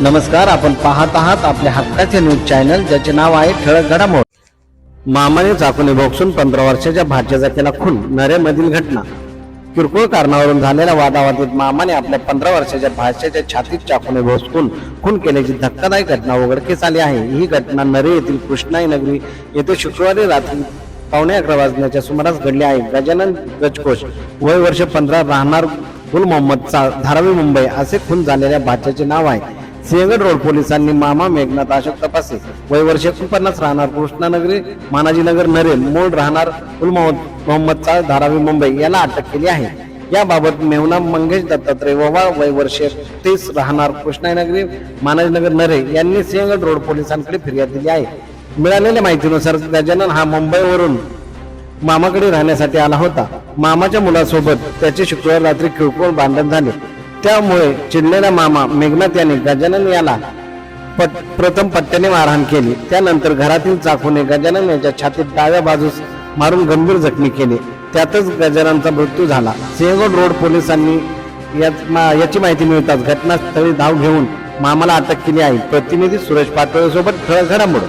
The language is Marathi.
नमस्कार आपण पाहत आहात आपल्या हक्काचे न्यूज चॅनल ज्याचे नाव आहे ठळक घडामोड. मामाने चाकूने भोगसून पंधरा वर्षाच्या भाच्याचा केला खून नरेमधील घटना. किरकोळ कारणावरून झालेल्या वादावादीत मामाने आपल्या पंधरा वर्षाच्या भाषेच्या छातीत चाकूने भोसकून खून केल्याची धक्कादायक घटना उघडकीस आली आहे. ही घटना नरे येथील कृष्णाई नगरी येथे शुक्रवारी रात्री पावणे अकरा वाजण्याच्या सुमारास घडली आहे. गजानन गजकोश वय वर्ष पंधरा राहणार गुल मोहम्मदचा धारावी मुंबई असे खून झालेल्या भाच्याचे नाव आहे. सिंहगड रोड पोलिसांनी मामा मेघनाथ अशोक तपासे. वय वर्ष एकोणपन्नास राहणार कृष्णानगरी मानाजीनगर नरेल मूळ राहणार उल मोहम्मदचा धारावी मुंबई याला अटक केली आहे. याबाबत मेहुना मंगेश दत्तात्रय ववा वय वर्ष तीस राहणार कृष्णानगरी मानाजीनगर नरे यांनी सिंहगड रोड पोलिसांकडे फिर्याद दिली आहे. मिळालेल्या माहितीनुसार गजानन हा मुंबईवरून मामाकडे राहण्यासाठी आला होता. मामाच्या मुलासोबत त्याचे शुक्रवार रात्री किरकोळ भांडण झाले. त्यामुळे चिडलेला मामा मेघनाथ यांनी गजानन याला पट प्रथम पट्ट्याने मारहाण केली. त्यानंतर घरातील चाकूने गजानन यांच्या छातीत डाव्या बाजूस मारून गंभीर जखमी केले. त्यातच गजाननचा मृत्यू झाला. सिंहगड रोड पोलिसांनी मा- याची माहिती मिळताच घटनास्थळी धाव घेऊन मामाला अटक केली आहे. प्रतिनिधी सुरेश पाटोळे सोबत ठळक घडामोड